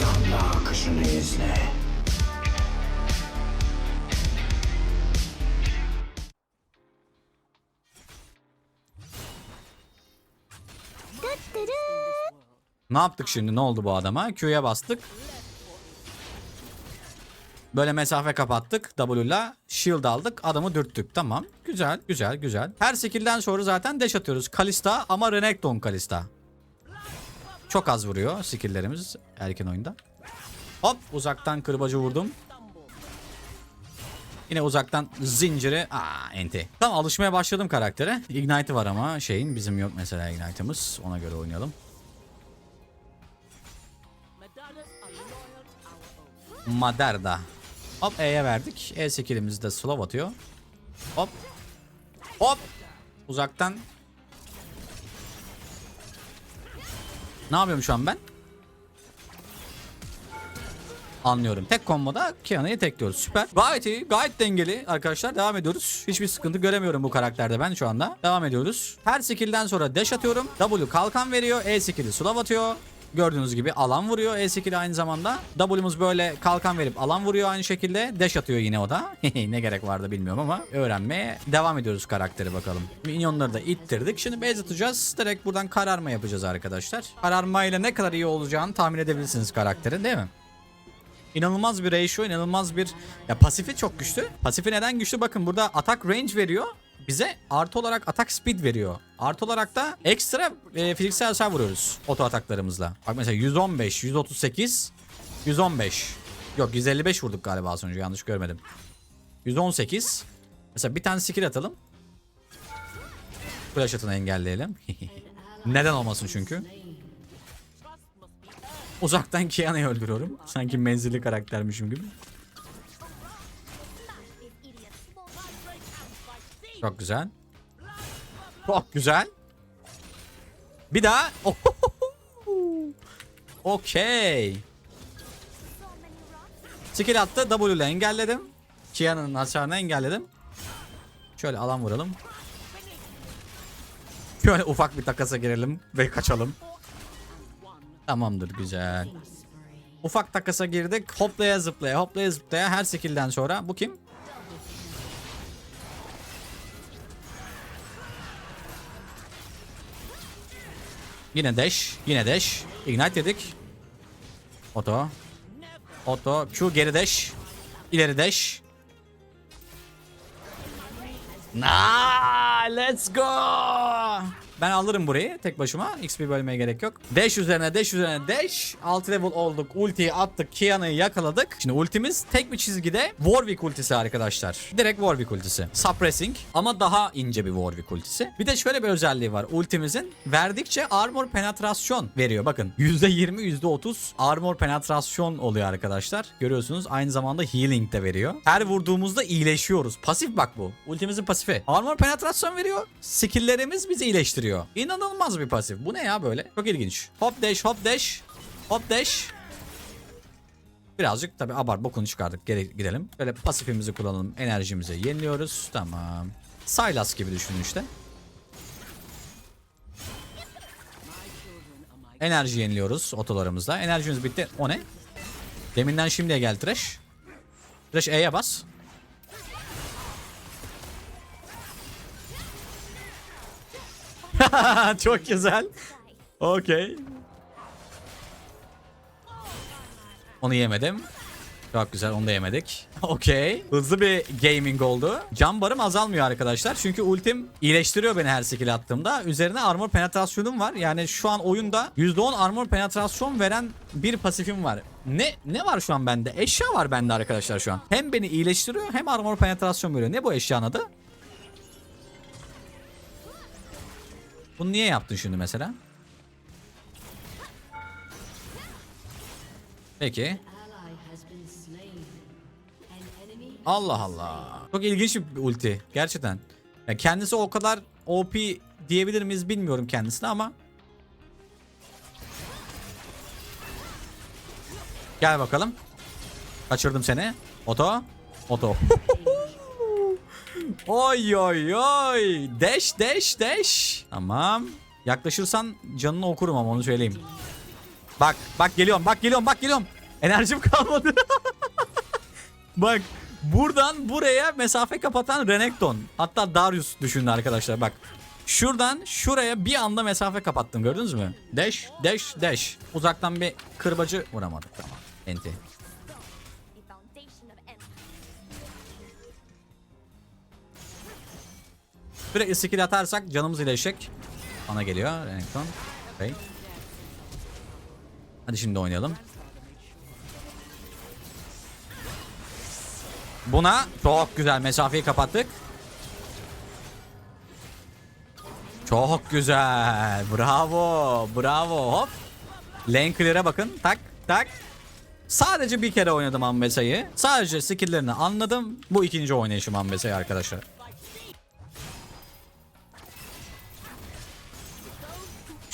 damla akışını izle. Ne yaptık şimdi? Ne oldu bu adama? Q'ya bastık. Böyle mesafe kapattık W'la. Shield aldık. Adamı dürttük. Tamam. Güzel, güzel, güzel. Her skill'den sonra zaten dash atıyoruz. Kalista ama Renekton Kalista. Çok az vuruyor skill'lerimiz erken oyunda. Hop uzaktan kırbacı vurdum. Yine uzaktan zinciri. Aa enti. Tamam alışmaya başladım karaktere. Ignite'i var ama şeyin bizim yok mesela Ignite'ımız. Ona göre oynayalım. Maderda. Hop E'ye verdik. E skillimizi de slow atıyor. Hop. Hop. Uzaktan. Ne yapıyorum şu an ben? Anlıyorum. Tek komboda Kiana'yı tekliyoruz. Süper. Gayet iyi. Gayet dengeli arkadaşlar. Devam ediyoruz. Hiçbir sıkıntı göremiyorum bu karakterde ben şu anda. Devam ediyoruz. Her skill'den sonra dash atıyorum. W kalkan veriyor. E skill'i slow atıyor. Gördüğünüz gibi alan vuruyor E skill'i aynı zamanda. W'muz böyle kalkan verip alan vuruyor aynı şekilde. Dash atıyor yine o da. ne gerek vardı bilmiyorum ama öğrenmeye devam ediyoruz karakteri bakalım. Minyonları da ittirdik. Şimdi base atacağız. Direkt buradan kararma yapacağız arkadaşlar. Kararmayla ne kadar iyi olacağını tahmin edebilirsiniz karakterin değil mi? İnanılmaz bir ratio, inanılmaz bir... Ya pasifi çok güçlü. Pasifi neden güçlü? Bakın burada atak range veriyor. Bize artı olarak atak speed veriyor. Artı olarak da ekstra e, fiziksel hasar vuruyoruz oto ataklarımızla. Bak mesela 115, 138, 115. Yok 155 vurduk galiba az önce yanlış görmedim. 118. Mesela bir tane skill atalım. Flash atını engelleyelim. Neden olmasın çünkü. Uzaktan Kiana'yı öldürüyorum. Sanki menzilli karaktermişim gibi. Çok güzel. Çok güzel. Bir daha. Okey. Skill attı. W ile engelledim. Kiana'nın hasarını engelledim. Şöyle alan vuralım. Şöyle ufak bir takasa girelim ve kaçalım. Tamamdır güzel. Ufak takasa girdik. Hoplaya zıplaya hoplaya zıplaya her skill'den sonra. Bu kim? Yine dash. Yine dash. Ignite dedik. Oto. Oto. Q geri dash. İleri dash. Nah, let's go. Ben alırım burayı tek başıma. XP bölmeye gerek yok. Dash üzerine dash üzerine dash. 6 level olduk. Ultiyi attık. Kiana'yı yakaladık. Şimdi ultimiz tek bir çizgide Warwick ultisi arkadaşlar. Direkt Warwick ultisi. Suppressing ama daha ince bir Warwick ultisi. Bir de şöyle bir özelliği var. Ultimizin verdikçe armor penetrasyon veriyor. Bakın %20 %30 armor penetrasyon oluyor arkadaşlar. Görüyorsunuz aynı zamanda healing de veriyor. Her vurduğumuzda iyileşiyoruz. Pasif bak bu. Ultimizin pasifi. Armor penetrasyon veriyor. Skill'lerimiz bizi iyileştiriyor. İnanılmaz bir pasif. Bu ne ya böyle? Çok ilginç. Hop dash hop dash. Hop dash. Birazcık tabi abar bokunu çıkardık. Geri gidelim. Böyle pasifimizi kullanalım. Enerjimizi yeniliyoruz. Tamam. Sylas gibi düşünün işte. Enerji yeniliyoruz otolarımızda. Enerjimiz bitti. O ne? Deminden şimdiye gel Trash. Trash E'ye bas. Çok güzel. Okey. Onu yemedim. Çok güzel onu da yemedik. Okey. Hızlı bir gaming oldu. Can barım azalmıyor arkadaşlar. Çünkü ultim iyileştiriyor beni her skill attığımda. Üzerine armor penetrasyonum var. Yani şu an oyunda %10 armor penetrasyon veren bir pasifim var. Ne ne var şu an bende? Eşya var bende arkadaşlar şu an. Hem beni iyileştiriyor hem armor penetrasyon veriyor. Ne bu eşyanın adı? Bunu niye yaptın şimdi mesela? Peki. Allah Allah. Çok ilginç bir ulti. Gerçekten. Ya kendisi o kadar OP diyebilir miyiz bilmiyorum kendisine ama. Gel bakalım. Kaçırdım seni. Oto. Oto. oy oy oy. Dash dash dash. Tamam. Yaklaşırsan canını okurum ama onu söyleyeyim. Bak bak geliyorum bak geliyorum bak geliyorum. Enerjim kalmadı. bak buradan buraya mesafe kapatan Renekton. Hatta Darius düşünün arkadaşlar bak. Şuradan şuraya bir anda mesafe kapattım gördünüz mü? Dash dash dash. Uzaktan bir kırbacı vuramadık tamam. Enti. Sürekli skill atarsak canımız iyileşecek. Bana geliyor Renekton. Okay. Hadi şimdi oynayalım. Buna çok güzel mesafeyi kapattık. Çok güzel. Bravo. Bravo. Hop. Lane clear'e bakın. Tak tak. Sadece bir kere oynadım Ambesa'yı. Sadece skill'lerini anladım. Bu ikinci oynayışım Ambesa'yı arkadaşlar.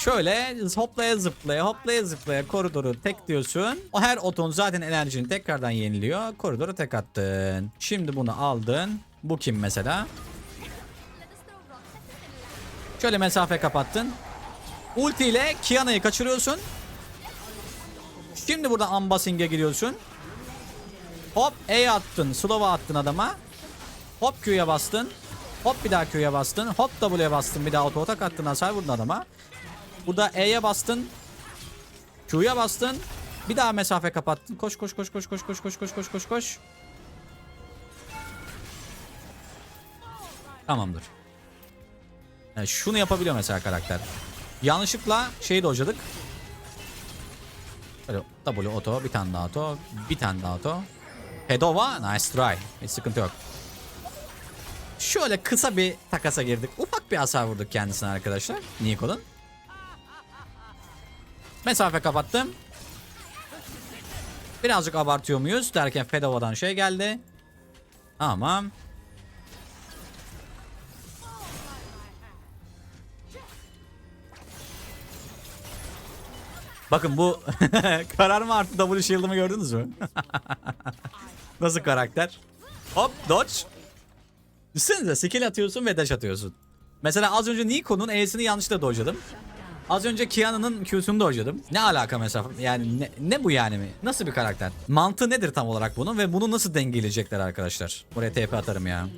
Şöyle hoplaya zıplaya hoplaya zıplaya koridoru tek diyorsun. O her oton zaten enerjini tekrardan yeniliyor. Koridoru tek attın. Şimdi bunu aldın. Bu kim mesela? Şöyle mesafe kapattın. Ulti ile Kiana'yı kaçırıyorsun. Şimdi burada Ambasing'e giriyorsun. Hop E attın. Slow'a attın adama. Hop Q'ya bastın. Hop bir daha Q'ya bastın. Hop W'ye bastın. Bir daha auto atak attın. Hasar vurdun adama. Burada E'ye bastın. Q'ya bastın. Bir daha mesafe kapattın. Koş koş koş koş koş koş koş koş koş koş koş. Tamamdır. Yani şunu yapabiliyor mesela karakter. Yanlışlıkla şeyi dojladık. Böyle W auto, bir tane daha auto, bir tane daha auto. Hedova, nice try. Hiç sıkıntı yok. Şöyle kısa bir takasa girdik. Ufak bir hasar vurduk kendisine arkadaşlar. Nico'nun. Mesafe kapattım. Birazcık abartıyor muyuz derken Fedova'dan şey geldi. Tamam. Bakın bu kararma artı W shield'ımı gördünüz mü? Nasıl karakter? Hop dodge. Düşünsenize skill atıyorsun ve dash atıyorsun. Mesela az önce Nico'nun E'sini yanlışlıkla dodge'ladım. Az önce Kiana'nın Q'sunu dodge'ladım. Ne alaka mesela? Yani ne, ne bu yani mi? Nasıl bir karakter? Mantığı nedir tam olarak bunun ve bunu nasıl dengeleyecekler arkadaşlar? Buraya TP atarım ya.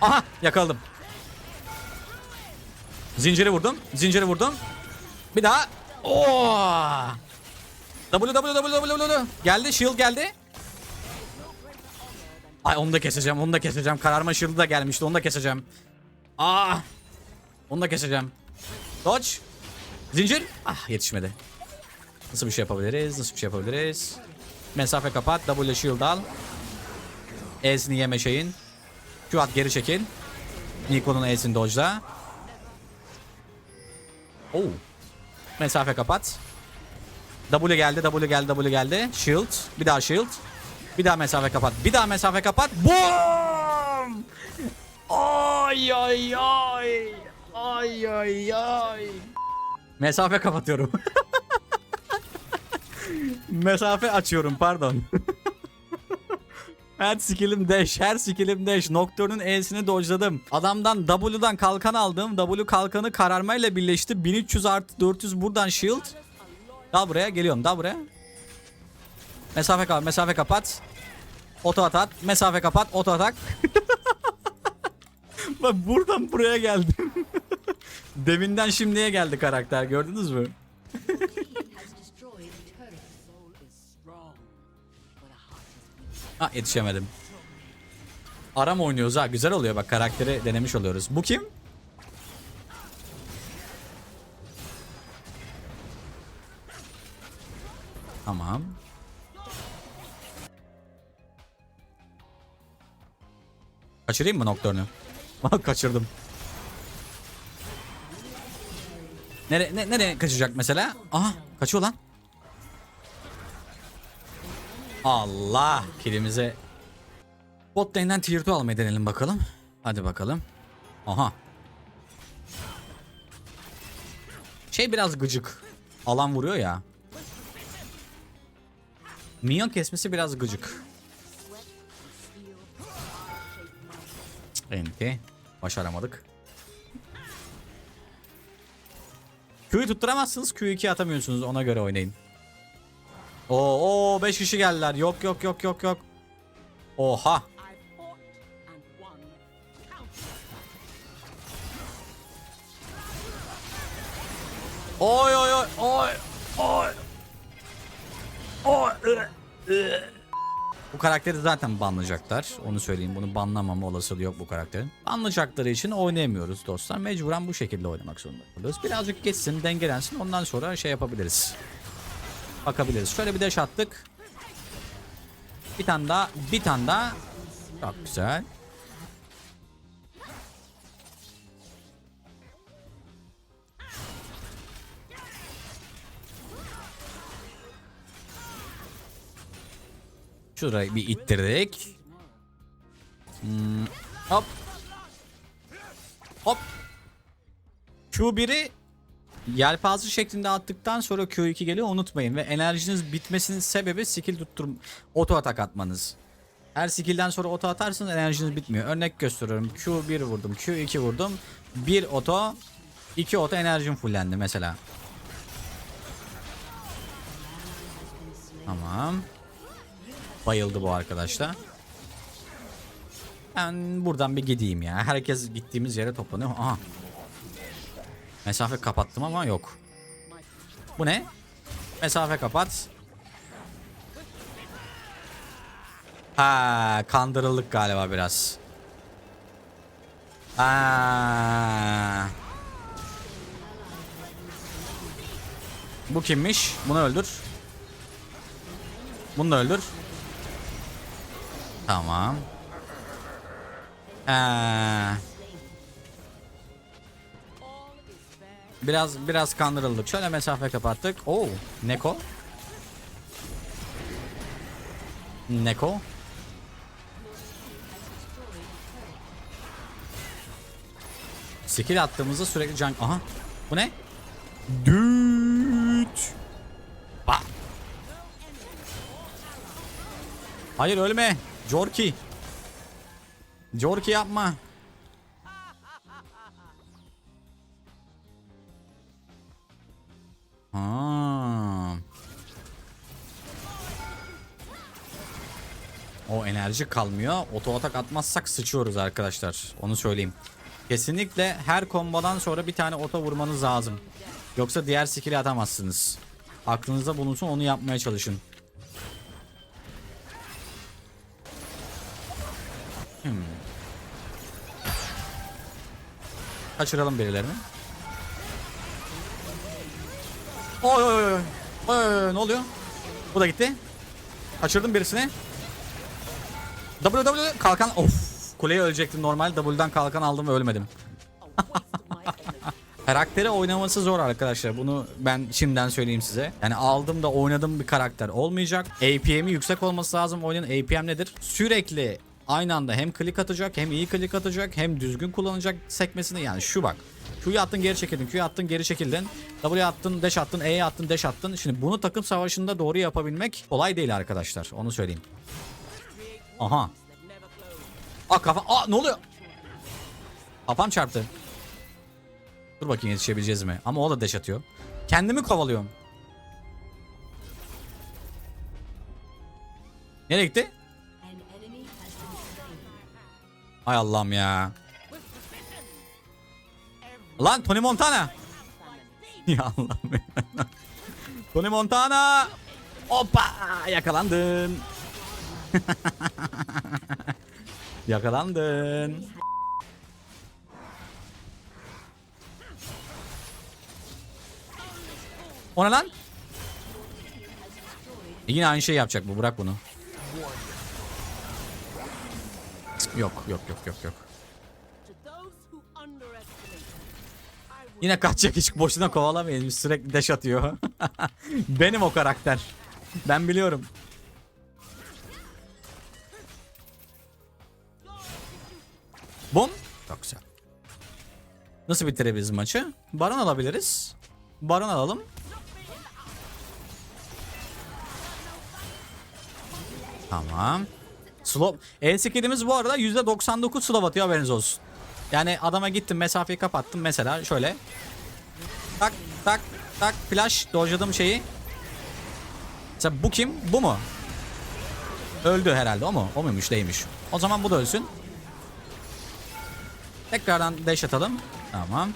Aha yakaladım. Zinciri vurdum. Zinciri vurdum. Bir daha. Oo! W W W W W. Geldi shield geldi. Ay onu da keseceğim onu da keseceğim. Kararma shield'ı da gelmişti onu da keseceğim. Aa! Onu da keseceğim. Dodge. Zincir. Ah yetişmedi. Nasıl bir şey yapabiliriz? Nasıl bir şey yapabiliriz? Mesafe kapat. W shield al. E'sini yeme şeyin. Q at geri çekil. Nico'nun E'sini dodge'la. Oo. Mesafe kapat. W geldi, W geldi, W geldi. Shield. Bir daha shield. Bir daha mesafe kapat. Bir daha mesafe kapat. Boom! Ay ay ay. Ay ay ay. Mesafe kapatıyorum. mesafe açıyorum pardon. Her skillim dash, her skillim dash. Nocturne'un E'sini dodge'ladım. Adamdan W'dan kalkan aldım. W kalkanı kararmayla birleşti. 1300 artı 400 buradan shield. Dal buraya, geliyorum. Dal buraya. Mesafe kapat, mesafe kapat. Oto atat, mesafe kapat, oto atak. Bak buradan buraya geldim. Deminden şimdiye geldi karakter gördünüz mü? Ha yetişemedim. Aram oynuyoruz ha güzel oluyor bak karakteri denemiş oluyoruz. Bu kim? Tamam. Kaçırayım mı Nocturne'u? Bak kaçırdım. Nere, ne, nereye kaçacak mesela? Aha kaçıyor lan. Allah kilimize. Bot lane'den tier 2 almayı deneyelim bakalım. Hadi bakalım. Aha. Şey biraz gıcık. Alan vuruyor ya. Minyon kesmesi biraz gıcık. Enti. Başaramadık. Q'yu tutturamazsınız. Q2 atamıyorsunuz. Ona göre oynayın. Oo, oo 5 kişi geldiler. Yok yok yok yok yok. Oha. Oy oy oy oy oy. Oy. Bu karakteri zaten banlayacaklar. Onu söyleyeyim. Bunu banlamama olasılığı yok bu karakterin. Banlayacakları için oynayamıyoruz dostlar. Mecburen bu şekilde oynamak zorunda kalıyoruz. Birazcık geçsin, dengelensin. Ondan sonra şey yapabiliriz. Bakabiliriz. Şöyle bir dash attık. Bir tane daha, bir tane daha. Çok güzel. Şurayı bir ittirdik. Hmm, hop. Hop. Q1'i yelpaze şeklinde attıktan sonra Q2 geliyor unutmayın. Ve enerjiniz bitmesinin sebebi skill tuttur oto atak atmanız. Her skill'den sonra oto atarsanız enerjiniz bitmiyor. Örnek gösteriyorum. Q1 vurdum, Q2 vurdum. 1 oto, 2 oto enerjim fullendi mesela. Tamam. Bayıldı bu arkadaşlar. Ben buradan bir gideyim ya. Herkes gittiğimiz yere toplanıyor. Aha. Mesafe kapattım ama yok. Bu ne? Mesafe kapat. Ha, kandırıldık galiba biraz. Ha. Bu kimmiş? Bunu öldür. Bunu da öldür. Tamam. Ee, biraz biraz kandırıldık. Şöyle mesafe kapattık. Oo, Neko. Neko. Skill attığımızda sürekli can... Aha. Bu ne? Düt. Bak. Hayır ölme. Jorki. Jorki yapma. Ha. O enerji kalmıyor. Oto atak atmazsak sıçıyoruz arkadaşlar. Onu söyleyeyim. Kesinlikle her kombodan sonra bir tane oto vurmanız lazım. Yoksa diğer skill'i atamazsınız. Aklınızda bulunsun onu yapmaya çalışın. Hmm. Kaçıralım birilerini. Oy oy oy. Oy, oy, ne oluyor? Bu da gitti. Kaçırdım birisini. W W kalkan of kuleye ölecektim normal W'dan kalkan aldım ve ölmedim. Karakteri oynaması zor arkadaşlar. Bunu ben şimdiden söyleyeyim size. Yani aldım da oynadım bir karakter olmayacak. APM'i yüksek olması lazım. Oyunun APM nedir? Sürekli aynı anda hem klik atacak hem iyi klik atacak hem düzgün kullanacak sekmesini yani şu bak. Q'yu attın geri çekildin. Q'yu attın geri çekildin. W'ye attın dash attın. E'ye attın dash attın. Şimdi bunu takım savaşında doğru yapabilmek kolay değil arkadaşlar. Onu söyleyeyim. Aha. Aa kafa. Aa ne oluyor? Kafam çarptı. Dur bakayım yetişebileceğiz mi? Ama o da dash atıyor. Kendimi kovalıyorum. Nereye gitti? Ay Allah'ım ya. Lan Tony Montana. ya Allah'ım. Tony Montana. Hoppa yakalandın. Yakalandın. O ne lan? E Yine aynı şey yapacak bu. Bırak bunu. Yok yok yok yok yok. Yine kaçacak hiç boşuna kovalamayın. Sürekli deş atıyor. Benim o karakter. Ben biliyorum. Bum. Çok güzel. Nasıl bitirebiliriz maçı? Baron alabiliriz. Baron alalım. Tamam. Slow. El skillimiz bu arada %99 slow atıyor haberiniz olsun. Yani adama gittim mesafeyi kapattım mesela şöyle. Tak tak tak flash dojladım şeyi. Mesela bu kim? Bu mu? Öldü herhalde o mu? O muymuş değilmiş. O zaman bu da ölsün. Tekrardan dash atalım. Tamam.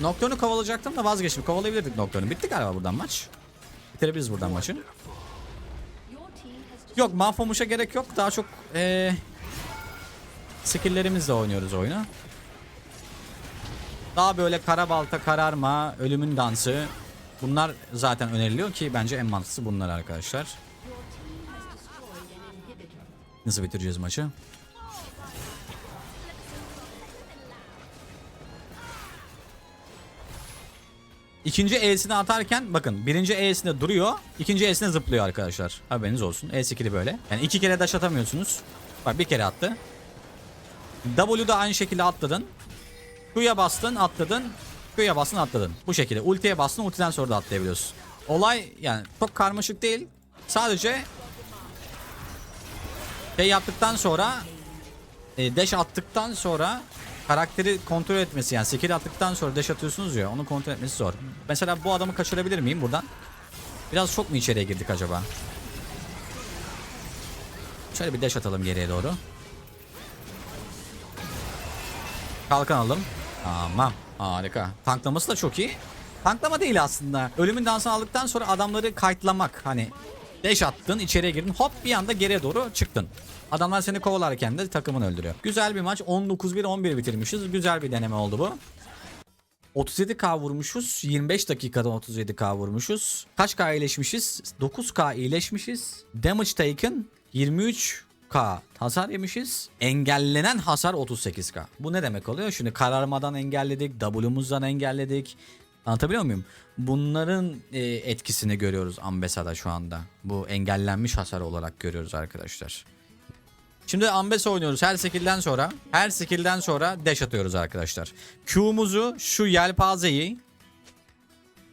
Nocturne'u kovalayacaktım da vazgeçtim. Kovalayabilirdik Nocturne'u. Bitti galiba buradan maç. Bitirebiliriz buradan maçı. Yok mahvolmuşa gerek yok. Daha çok ee, skill'lerimizle oynuyoruz oyunu. Daha böyle kara balta kararma, ölümün dansı. Bunlar zaten öneriliyor ki bence en mantıklısı bunlar arkadaşlar. Nasıl bitireceğiz maçı? İkinci E'sini atarken bakın birinci E'sinde duruyor. ikinci E'sine zıplıyor arkadaşlar. Haberiniz olsun. E skill'i böyle. Yani iki kere dash atamıyorsunuz. Bak bir kere attı. W'da aynı şekilde atladın. Q'ya bastın atladın. Q'ya bastın atladın. Bu şekilde. Ultiye bastın ultiden sonra da atlayabiliyorsun. Olay yani çok karmaşık değil. Sadece şey yaptıktan sonra e, dash attıktan sonra karakteri kontrol etmesi yani skill attıktan sonra dash atıyorsunuz ya onu kontrol etmesi zor. Mesela bu adamı kaçırabilir miyim buradan? Biraz çok mu içeriye girdik acaba? Şöyle bir dash atalım geriye doğru. Kalkan alalım. Tamam. Harika. Tanklaması da çok iyi. Tanklama değil aslında. Ölümün dansını aldıktan sonra adamları kayıtlamak. Hani dash attın içeriye girdin hop bir anda geriye doğru çıktın. Adamlar seni kovalarken de takımını öldürüyor. Güzel bir maç. 19-1-11 bitirmişiz. Güzel bir deneme oldu bu. 37k vurmuşuz. 25 dakikada 37k vurmuşuz. Kaç k iyileşmişiz? 9k iyileşmişiz. Damage taken 23k hasar yemişiz. Engellenen hasar 38k. Bu ne demek oluyor? Şimdi kararmadan engelledik. W'muzdan engelledik. Anlatabiliyor muyum? Bunların e, etkisini görüyoruz Ambesa'da şu anda. Bu engellenmiş hasar olarak görüyoruz arkadaşlar. Şimdi Ambesa oynuyoruz her skill'den sonra. Her skill'den sonra dash atıyoruz arkadaşlar. Q'muzu şu yelpazeyi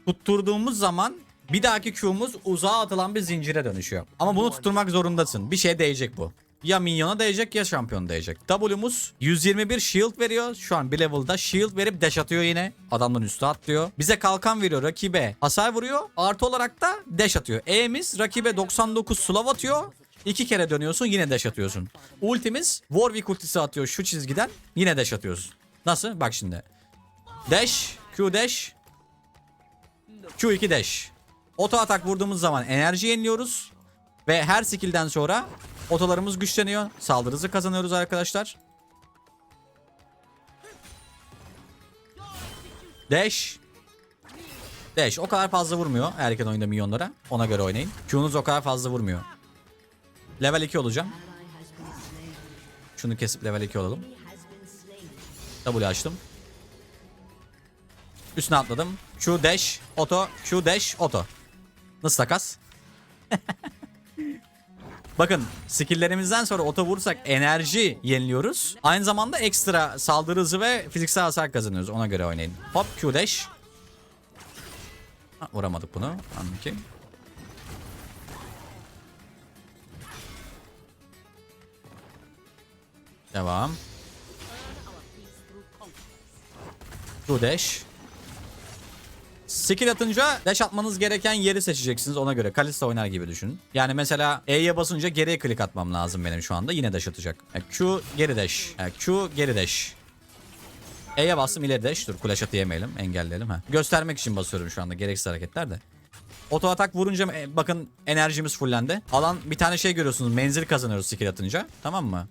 tutturduğumuz zaman bir dahaki Q'muz uzağa atılan bir zincire dönüşüyor. Ama bunu tutturmak zorundasın. Bir şeye değecek bu. Ya minyona değecek ya şampiyon değecek. W'muz 121 shield veriyor. Şu an bir level'da shield verip dash atıyor yine. Adamların üstü atlıyor. Bize kalkan veriyor rakibe. Hasar vuruyor. Artı olarak da dash atıyor. E'miz rakibe 99 slav atıyor. İki kere dönüyorsun yine dash atıyorsun. Ultimiz Warwick ultisi atıyor şu çizgiden. Yine dash atıyorsun. Nasıl? Bak şimdi. Dash, Q dash, Q2 dash. Oto atak vurduğumuz zaman enerji yeniliyoruz. Ve her skill'den sonra otolarımız güçleniyor. Saldırı hızı kazanıyoruz arkadaşlar. Dash. Dash o kadar fazla vurmuyor erken oyunda milyonlara. Ona göre oynayın. Q'nuz o kadar fazla vurmuyor. Level 2 olacağım. Şunu kesip level 2 olalım. W açtım. Üstüne atladım. Q dash, auto, Q dash, auto. Nasıl takas? Bakın skilllerimizden sonra oto vursak enerji yeniliyoruz. Aynı zamanda ekstra saldırı hızı ve fiziksel hasar kazanıyoruz. Ona göre oynayın. Hop Q dash. Ha, vuramadık bunu. Anladım ki. Devam. Q dash. Skill atınca dash atmanız gereken yeri seçeceksiniz ona göre. Kalista oynar gibi düşünün. Yani mesela E'ye basınca geriye klik atmam lazım benim şu anda. Yine dash atacak. Yani Q geri dash. Yani Q geri dash. E'ye bastım ileri dash. Dur kulaş atı yemeyelim. Engelleyelim. Ha. Göstermek için basıyorum şu anda. Gereksiz hareketler de. Oto atak vurunca e, bakın enerjimiz fullendi. Alan bir tane şey görüyorsunuz. Menzil kazanıyoruz skill atınca. Tamam mı?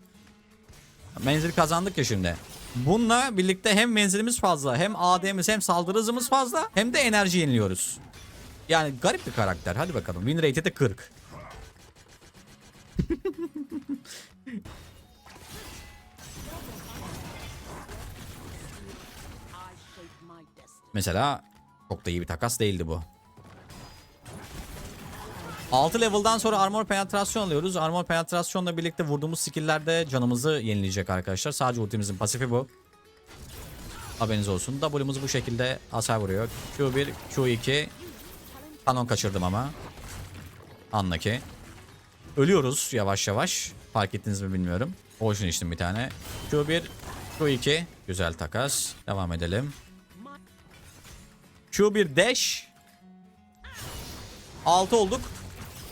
Menzil kazandık ya şimdi. Bununla birlikte hem menzilimiz fazla hem AD'miz hem saldırı hızımız fazla hem de enerji yeniliyoruz. Yani garip bir karakter. Hadi bakalım. Win rate'i de 40. Mesela çok da iyi bir takas değildi bu. 6 level'dan sonra armor penetrasyon alıyoruz. Armor penetrasyonla birlikte vurduğumuz skill'lerde canımızı yenileyecek arkadaşlar. Sadece ultimizin pasifi bu. Haberiniz olsun. W'muz bu şekilde hasar vuruyor. Q1, Q2. Kanon kaçırdım ama. Anla ki. Ölüyoruz yavaş yavaş. Fark ettiniz mi bilmiyorum. Ocean içtim bir tane. Q1, Q2. Güzel takas. Devam edelim. Q1 dash. 6 olduk.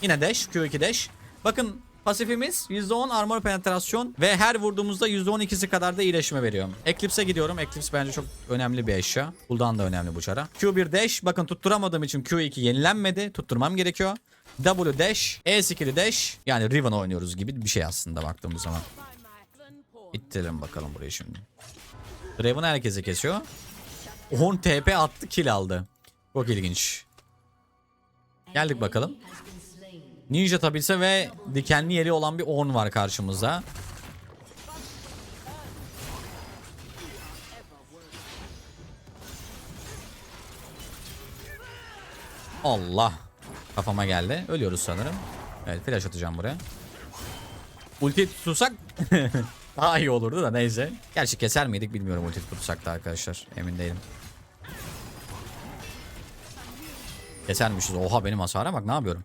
Yine dash. Q2 dash. Bakın pasifimiz %10 armor penetrasyon ve her vurduğumuzda %12'si kadar da iyileşme veriyor. Eclipse'e gidiyorum. Eclipse bence çok önemli bir eşya. Cooldown da önemli bu çara. Q1 dash. Bakın tutturamadığım için Q2 yenilenmedi. Tutturmam gerekiyor. W dash. E skill'i dash. Yani Riven oynuyoruz gibi bir şey aslında baktığımız zaman. İttirelim bakalım burayı şimdi. Draven herkesi kesiyor. 10 TP attı kill aldı. Çok ilginç. Geldik bakalım. Ninja tabisi ve dikenli yeri olan bir Ornn var karşımızda. Allah. Kafama geldi. Ölüyoruz sanırım. Evet flash atacağım buraya. Ulti tutsak daha iyi olurdu da neyse. Gerçi keser miydik bilmiyorum ulti tutsak da arkadaşlar. Emin değilim. Kesermişiz. Oha benim hasara bak ne yapıyorum.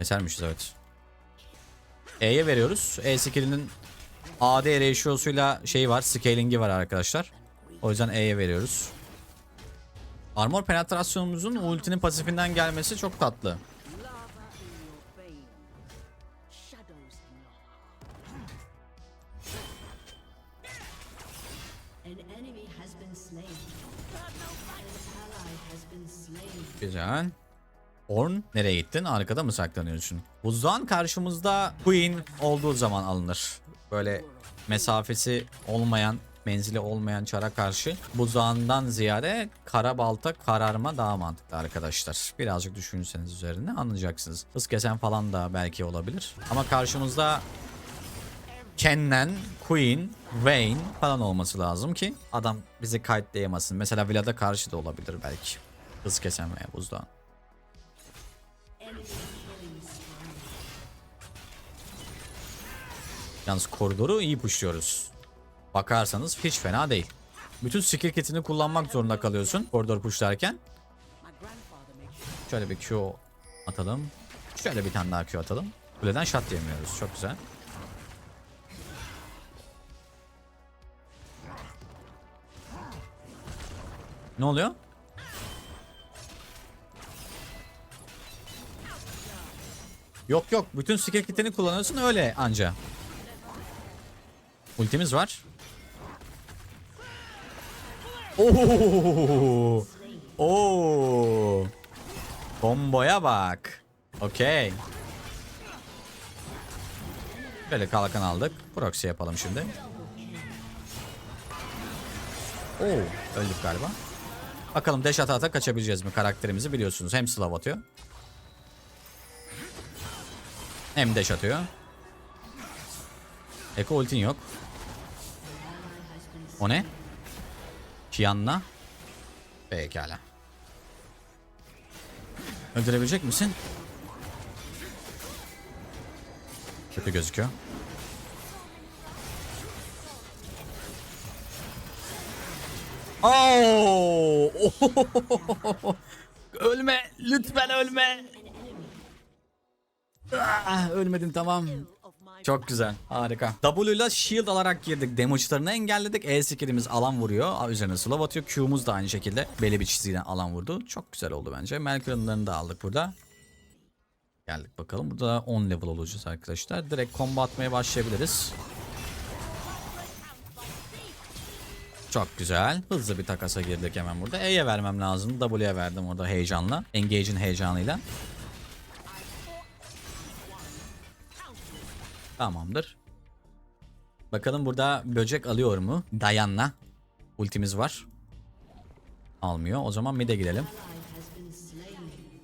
Kesermişiz evet. E'ye veriyoruz. E skill'inin AD ratio'suyla şey var. Scaling'i var arkadaşlar. O yüzden E'ye veriyoruz. Armor penetrasyonumuzun ultinin pasifinden gelmesi çok tatlı. Güzel. Orn nereye gittin? Arkada mı saklanıyorsun? Buzdağın karşımızda Queen olduğu zaman alınır. Böyle mesafesi olmayan, menzili olmayan çara karşı buzdağından ziyade kara balta kararma daha mantıklı arkadaşlar. Birazcık düşünseniz üzerine anlayacaksınız. Hız kesen falan da belki olabilir. Ama karşımızda Kennen, Queen, Vayne falan olması lazım ki adam bizi kayıtlayamasın. Mesela Vlad'a karşı da olabilir belki. Hız kesen veya buzdağın. Yalnız koridoru iyi pushluyoruz. Bakarsanız hiç fena değil. Bütün skill kitini kullanmak zorunda kalıyorsun koridor pushlarken. Şöyle bir Q atalım. Şöyle bir tane daha Q atalım. Kuleden shot yemiyoruz. Çok güzel. Ne oluyor? Yok yok. Bütün skill kitini kullanıyorsun öyle anca. Ultimiz var. Oo! Oo! Komboya bak. Okey. Böyle kalkan aldık. Proxy yapalım şimdi. Oo, öldük galiba. Bakalım dash ata kaçabileceğiz mi karakterimizi biliyorsunuz. Hem slav atıyor. Hem dash atıyor. Eko ultin yok. O ne? Kianna. Pekala. Öldürebilecek misin? Kötü gözüküyor. Oo! ölme, lütfen ölme. Ah, ölmedim tamam. Çok güzel. Harika. W ile shield alarak girdik. Damage'larını engelledik. E skill'imiz alan vuruyor. Üzerine slow atıyor. Q'muz da aynı şekilde belli bir çizgiden alan vurdu. Çok güzel oldu bence. Melkur'unlarını da aldık burada. Geldik bakalım. Burada 10 level olacağız arkadaşlar. Direkt combo atmaya başlayabiliriz. Çok güzel. Hızlı bir takasa girdik hemen burada. E'ye vermem lazım. W'ye verdim orada heyecanla. Engage'in heyecanıyla. Tamamdır. Bakalım burada böcek alıyor mu? Dayanla. Ultimiz var. Almıyor. O zaman mid'e gidelim.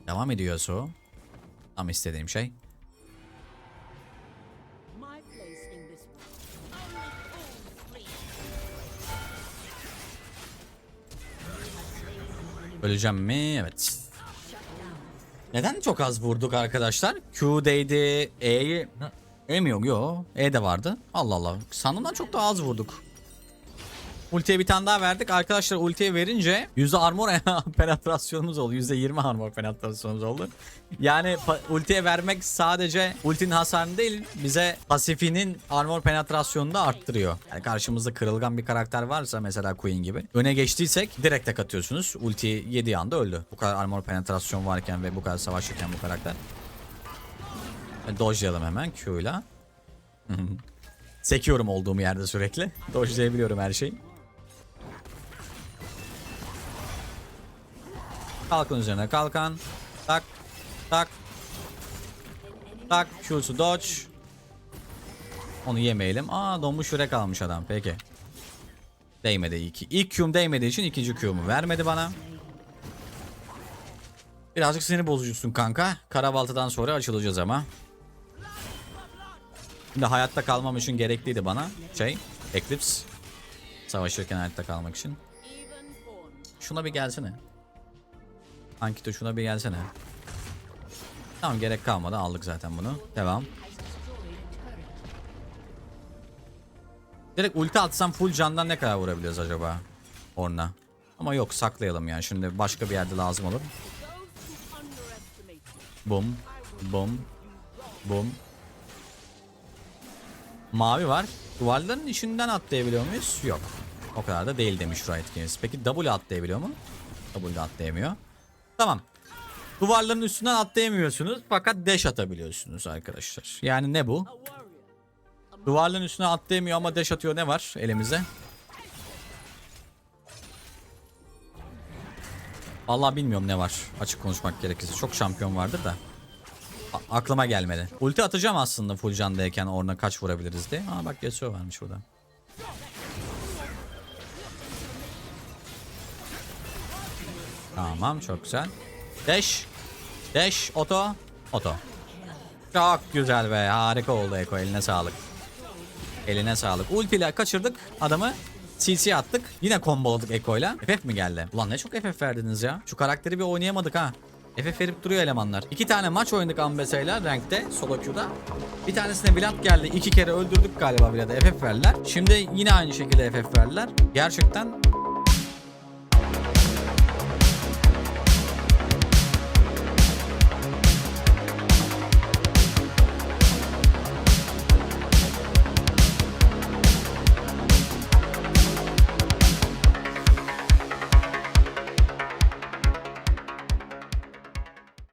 Devam ediyor so. Tam istediğim şey. Öleceğim mi? Evet. Neden çok az vurduk arkadaşlar? Q'deydi. E'yi... E mi yok? Yok. E de vardı. Allah Allah. Sandığımdan çok daha az vurduk. Ultiye bir tane daha verdik. Arkadaşlar ultiye verince yüzde armor penetrasyonumuz oldu. Yüzde 20 armor penetrasyonumuz oldu. Yani ultiye vermek sadece ultinin hasarını değil bize pasifinin armor penetrasyonunu da arttırıyor. Yani karşımızda kırılgan bir karakter varsa mesela Queen gibi. Öne geçtiysek direkt tek atıyorsunuz. Ulti yediği anda öldü. Bu kadar armor penetrasyon varken ve bu kadar savaşırken bu karakter. E, Dodge'layalım hemen Q'yla. Sekiyorum olduğum yerde sürekli. Dodge'layabiliyorum her şeyi. Kalkan üzerine kalkan. Tak. Tak. Tak. Q'su dodge. Onu yemeyelim. Aa donmuş yürek almış adam. Peki. Değmedi iki. İlk Q'm değmediği için ikinci Q'mu vermedi bana. Birazcık sinir bozucusun kanka. Karabaltıdan sonra açılacağız ama. Şimdi hayatta kalmam için gerekliydi bana. Şey, Eclipse. Savaşırken hayatta kalmak için. Şuna bir gelsene. Ankito şuna bir gelsene. Tamam gerek kalmadı aldık zaten bunu. Devam. Direkt ulti atsam full candan ne kadar vurabiliyoruz acaba? Orna. Ama yok saklayalım yani şimdi başka bir yerde lazım olur. Bum. Bum. Bum. Mavi var. Duvarların içinden atlayabiliyor muyuz? Yok. O kadar da değil demiş Riot Games. Peki W atlayabiliyor mu? W de atlayamıyor. Tamam. Duvarların üstünden atlayamıyorsunuz fakat dash atabiliyorsunuz arkadaşlar. Yani ne bu? Duvarların üstüne atlayamıyor ama dash atıyor ne var elimize? Vallahi bilmiyorum ne var. Açık konuşmak gerekirse. Çok şampiyon vardır da. Aklıma gelmedi. Ulti atacağım aslında full candayken orna kaç vurabiliriz diye. Aa bak Yasuo varmış burada. Tamam çok güzel. Dash. Dash. Oto. Oto. Çok güzel be. Harika oldu Eko. Eline sağlık. Eline sağlık. Ultiyle kaçırdık adamı. CC attık. Yine komboladık Eko'yla. FF mi geldi? Ulan ne çok FF verdiniz ya. Şu karakteri bir oynayamadık ha. FF verip duruyor elemanlar. İki tane maç oynadık Ambesa'yla rankte solo queue'da. Bir tanesine Vlad geldi. iki kere öldürdük galiba Vlad'ı. FF verdiler. Şimdi yine aynı şekilde FF verdiler. Gerçekten